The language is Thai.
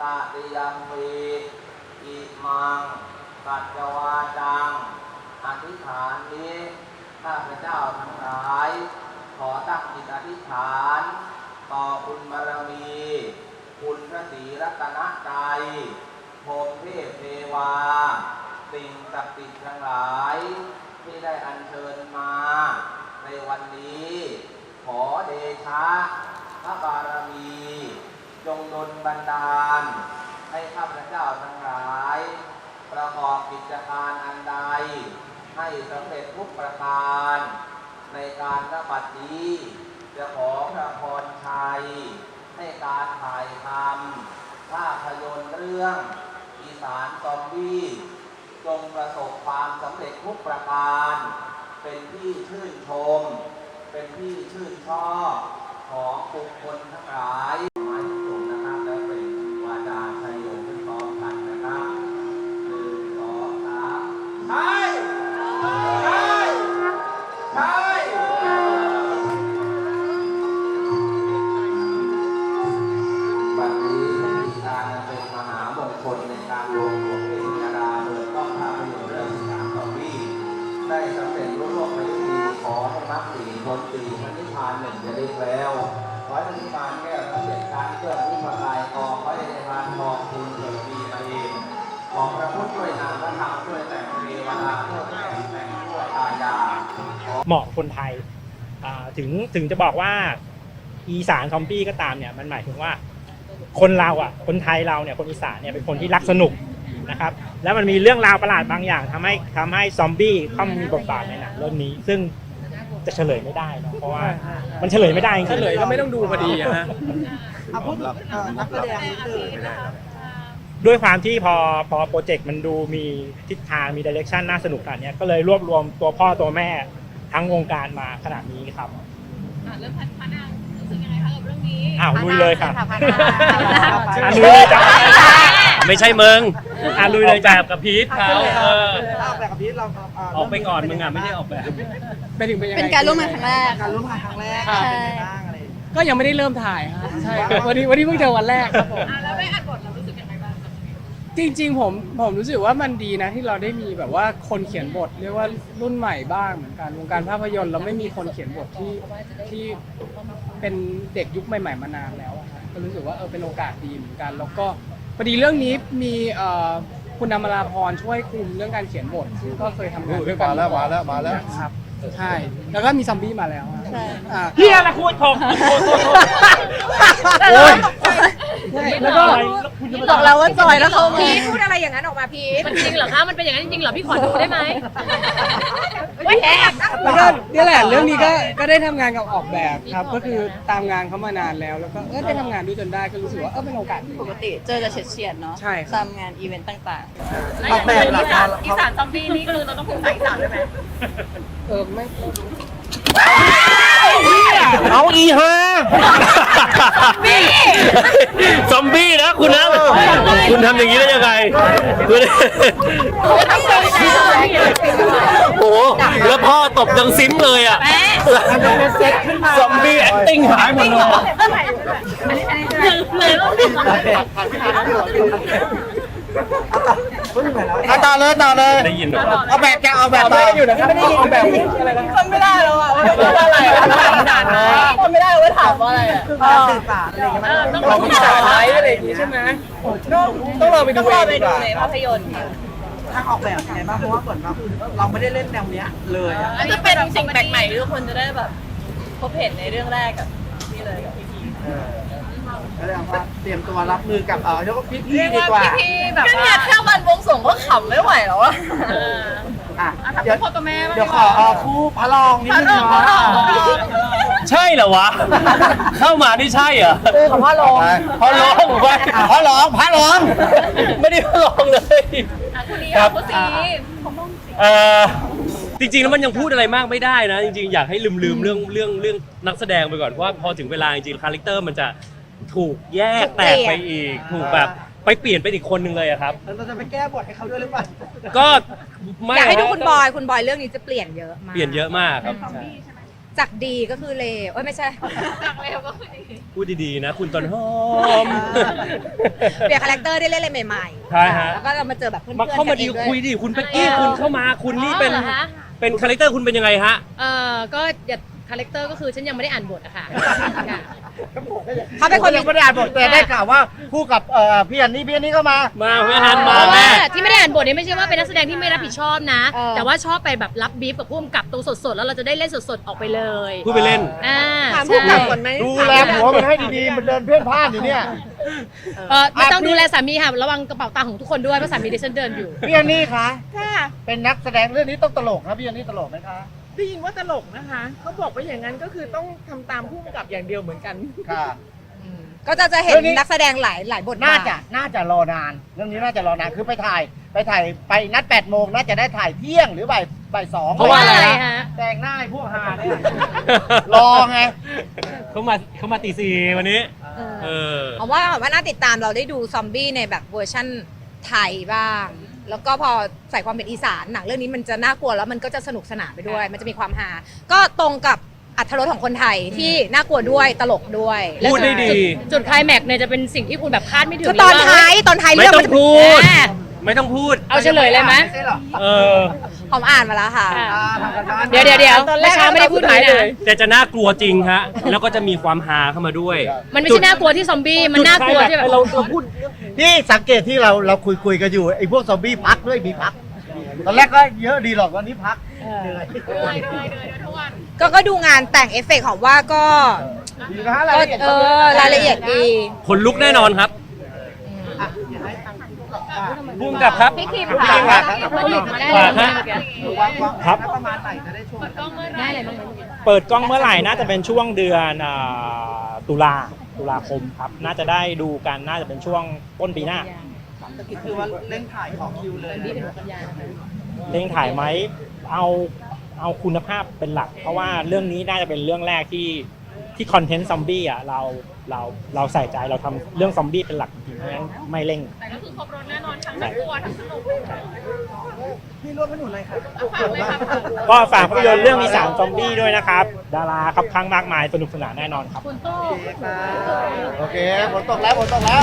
ตติยัมปีอิมังสัจวาจัง อธิษฐานนี้ข้าพเจ้าทั้งหลาย ขอตั้งจิตอธิษฐาน ต่อคุณบารมี คุณพระศรีรัตนใจพรมเทพเทวา สิ่งศักดิ์สิทธิ์ทั้งหลาย ที่ได้อัญเชิญมา ในวันนี้ ขอเดชะพระบารมี ลบันดาล ให้ข้าพเจ้าทั้งหลาย ประกอบกิจการอันใด ให้สำเร็จทุกประการ ในการระบัดนี้จะขอพระพรชัย ให้การถ่ายทำภาพยนตร์เรื่อง อีสานซอมบี้จงประสบความสำเร็จทุกประการ เป็นที่ชื่นชม เป็นที่ชื่นชอบของบุคคลทั้งหลาย ร็จการเครื่องวิปัสสายกองขอให้ในพานทองคุณเกิดดีมาเองของพระพุทธช่วยนามพระธรรมช่วยแต่งเทวดาช่วยแต่งแต่งช่วยตายาเหมาะคนไทยถึงถึงจะบอกว่าอีสานซอมบี้ก็ตามเนี่ยมันหมายถึงว่าคนเราอะ คนไทยเราเนี่ยคนอีสานเนี่ยเป็นคนที่รักสนุกนะครับแล้วมันมีเรื่องราวประหลาดบางอย่างทำให้ทำให้ซอมบี้เข้ามีบทบาทในหนังเรื่องนี้ ซึ่งจะเฉลยไม่ได้เนอะเพราะว่ามันเฉลยไม่ได้จริงเฉลยก็ไม่ต้องดูพอดีอะฮะเอาพูดเอ่อนักแสดงนิดนึงด้วยความที่พอพอโปรเจกต์มันดูมีทิศทางมีดิเรกชันน่าสนุกขนาดเนี้ยก็เลยรวบรวมตัวพ่อตัวแม่ทั้งวงการมาขนาดนี้ครับ อะเรื่องพันพันอะรู้สึกยังไงคะกับเรื่องนี้อ้าวลุยเลยค่ะพันอะลุยเลยจ้ะไม่ใช่มึงอะลุยเลยแบจ้ะบกับพีทเขาเออเอาแบบกับพีทเราเออกไปก่อนมึงอะไม่ได้ออกแบบไปถึงเป็นยังไงเป็นการร่วมงานครั้งแรก การร่วมงานครั้งแรกใช่ เป็นไงบ้างอะไรอย่างเงี้ย ก็ยังไม่ได้เริ่มถ่ายฮะใช่ครับวันนี้วันนี้เพิ่งเจอวันแรกครับผม อะแล้วได้อ่านบทเรารู้สึกยังไงบ้างจริงๆผมผมรู้สึกว่ามันดีนะที่เราได้มีแบบว่าคนเขียนบทเรียกว่ารุ่นใหม่บ้างเหมือนกันวงการภาพยนตร์เราไม่มีคนเขียนบทที่ที่เป็นเด็กยุคใหม่ ๆ มานานแล้วอะครับก็รู้สึกว่าเออเป็นโอกาสดีเหมือนกัน แล้วก็พอดีเรื่องนี้มีเอ่อคุณนำมาลาพรช่วยคุมเรื่องการเขียนบทซึ่งก็เคยทำงานด้วยกันมาแล้วมาแล้วมาแล้ว ครับ ใช่ แล้วก็มีซอมบี้มาแล้วอะใช่ อ่า เฮียละคุณผมโทษโทษโทษโอ้ยใช่ แล้วก็บอกเราว่าจอยแล้วเขาพีทพูดอะไรอย่างนั้นออกมาพีทมันจริงเหรอคะ มันเป็นอย่างนั้นจริงเหรอ พี่ขอดูได้ไหมไม่แอบแล้วก็นี่แหละเรื่องนี้ก็ก็ได้ทำงานกับออกแบบครับ ก็คือตามงานเขามานานแล้ว แล้วก็เออได้ทำงานด้วยจนได้ก็รู้สึกว่าเออเป็นโอกาสดี ปกติเจอแต่เฉียดๆเนาะใช่ครับ ตามงานอีเวนต์ต่างออกแบบหลักการ อีสานซอมบี้นี่คือเราต้องพูดภาษาอีสานด้วยไหมเออไม่เอาอีฮาซอมบี้นะคุณนะคุณ ทำอย่างนี้ได้ยังไงคุณโอ้โหแล้วพ่อตบดังซิมเลยอะซอมบี้ acting หายหมดเลย เอาต่อเลยต่อเลยได้ยินเหรอเอาแบบแกเอาแบบต่ออยู่นะครับไม่ได้ยินแบบอะไรนะๆคนไม่ได้แล้วอะว่าอะไรอะคนไม่ได้เราไปถามว่าอะไรอะคือการสื่อสารอะไรอย่างเงี้ยมันเราไม่สายอะไรอย่างงี้ใช่ไหมต้องต้องเราไปดูต้องเอรองไปดีกดูว่าในภาพยนตร์ทางออกแบบยังไงบ้างเพราะว่าเหมือนว่าเราไม่ได้เล่นแนวเนี้ยเลยอะมันจะเป็นสิ่งแปลกใหม่ที่ทุกคนจะได้แบบพบเห็นในเรื่องแรกกับนี่เลยกับพี่พี ก็เลยว่าเตรียมตัวรับมือกับเออเรียกว่าพี่เรียกๆดีว่ากว่าพี่ๆแบบว่าแค่วันวงสวงก็ขำไม่ไหวแล้วอะอะถามเดี๋ยวพ่อตัวแม่บ้างเดี๋ยวขอเอาคู่พระรองนิดนึงเนาะใช่เหรอวะ เข้ามานี่ใช่เหรอของพ่อลงพอร้องไปพระร้องพระร้อง ไม่ได้พอร้องเลย อะคุณนี้ครัอะบคุณสีเออจริงๆแล้วมันยังพูดอะไรมากไม่ได้นะ จริงๆ อยากให้ลืมๆเรื่องเรื่องเรื่องนักแสดงไปก่อนเพราะว่าพอถึงเวลาจริงๆคาแรคเตอร์มันจะ ถูกแยกแตกไปอีก ถูกแบบไปเปลี่ยนเป็นอีกคนหนึ่งเลยอะครับ เราจะไปแก้บทให้เขาด้วยหรือเปล่าก็ไม่อยากให้ดูฮะคุณบอยคุณบอยเรื่องนี้จะเปลี่ยนเยอะมากเปลี่ยนเยอะมากครับใช่จากดีก็คือเลวเอ้ยไม่ใช่จากเร็วก็คือดีพูดดีๆนะ คุณต้นหอมเปลี่ยนคาแรคเตอร์ได้เล่นอะไรใหม่ๆใช่ฮะแล้วก็เรามาเจอแบบเพื่อนๆมาเข้ามาดีกันองคุยดิคุณเป๊กกี้เออคุณเข้ามาคุณนี่เป็นอ๋อหรอคะเป็นคาแรคเตอร์คุณเป็นยังไงฮะ เออก็อย่า คาแรคเตอร์ก็คือฉันยังไม่ได้อ่านบทอะค่ะค่ะ เขาเป็นคนยังไม่ได้อ่านบทแต่ได้ข่าวว่าคู่กับเอ่อพี่อันนี่พี่อันนี่ก็มา มาแม่ฮันเพมาราะว่าแม่ที่ไม่ได้อ่านบทเนี่ยไม่ใช่ว่าเป็นนักแสดงที่ไม่รับผิดชอบนะ เออ แต่ว่าชอบไปแบบรับบีฟกับผู้กำกับตัวสดๆ แล้วเราจะได้เล่นสดๆ ออกไปเลยพูดไปเล่น อ่าถามผู้กำกับก่อนไหมดูแลผัวมันให้ดีๆมันเดินเพ่นพ่านอยู่เนี่ย เออไม่ต้องดูแลสามีค่ะ ระวังกระเป๋าตังค์ของทุกคนด้วยเพราะสามีดิฉันเดินอยู่ พี่อันนี่คะค่ะเป็นนักแสดงเรื่องนี้ต้องตลกนะพี่อันนี่ตลกไหมคะ ได้ยินว่าตลกนะคะเขาบอกว่าอย่างนั้นก็คือต้องทำตามผู้กำกับอย่างเดียวเหมือนกัน ค่ะ ก็จะจะเห็นเรื่องนี้ นักแสดงหลายหลายบทบาทน่าจะน่าจะรอนาน เรื่องนี้น่าจะรอนานคือไปถ่าย ไปถ่ายไปนัด8ปดโมงน่าจะได้ถ่ายเที่ยงหรือบ่ายบ่ายสองเพราะว่าอะไรฮะ แต่งหน้าให้พวกหาเนี่ยรอไง เขามาเขามาตีสี่วันนี้ เออเออผมว่าผมว่าน่าติดตามเราได้ดูซอมบี้ในแบบเวอร์ชั่นไทยบ้าง แล้วก็พอใส่ความเป็นอีสานหนังเรื่องนี้มันจะน่ากลัวแล้วมันก็จะสนุกสนานไปด้วย มันจะมีความฮาก็ตรงกับอัธรสของคนไทยที่น่ากลัวด้วยตลกด้วยพูดได้ดี จุดไคลแม็กซ์เนี่ยจะเป็นสิ่งที่คุณแบบคาดไม่ถึงคือตอนเลยว่าท้ายตอนท้ายไม่เรื่องต้อมันงจะพูด อ่าไม่ต้องพูด เอาเฉลยเลยไหมไม่ใช่หรอเออผมอ่านมาแล้วค่ะค่ะอ่าทำกันบ้านเดี๋ยวเดี๋ยวเดี๋ยวตอนแรกเมื่อเช้าไม่ได้พูดอย่างนี้นะแต่จะน่ากลัวจริงฮะ แล้วก็จะมีความฮาเข้ามาด้วยมันไม่ใช่น่ากลัวที่ซอมบี้ มันน่ากลัวที่แบบ เราเราพูด ที่สังเกตที่เราเราคุยคุยกันอยู่ไอ้พวกซอมบี้พักด้วยมีพัก ตอนแรกก็เยอะดีหรอกวันนี้พักเหนื่อยก็ก็ดูงานแต่งเอฟเฟกต์ของว่าก็ดีนะฮะรายก็ละเอียดเออรายละเอียดดี คนลุกแน่นอนครับพุ่มกับครับพี่คิมพี่ค่ะคิมค่ะได้ฝากฮะวางวางครับประมาณไหนจะได้ชมได้เลยบ้างไหมเปิดกล้องเมื่อไหร่น่าจะเป็นช่วงเดือนอ่าตุลา ตุลาคมครับ น่าจะได้ดูกันน่าจะเป็นช่วงต้นปีหน้าคือว่าเร่งถ่ายของคิวเลยนี่เป็นหัวปัญญาเร่งถ่ายไหมเอาเอาคุณภาพเป็นหลัก เพราะว่าเรื่องนี้น่าจะเป็นเรื่องแรกที่ที่คอนเทนต์ซอมบี้อะเราเราเราใส่ใจเราทำเรื่องซอมบี้เป็นหลัก จริงๆเพราะฉะนั้นไม่เร่ง แต่ก็คือครบรถแน่นอนทั้งน่ากลัวทั้งสนุกพี่ร่วมให้หนูเลยค่ะฝากเลยค่ะก็ฝากภาพยนตร์เรื่องมีสามซอมบี้ด้วยนะครับ ดาราครับข้างมากมายสนุกสนานแน่นอนครับ คุณโต้ โอเคฝนตกแล้วฝนตกแล้ว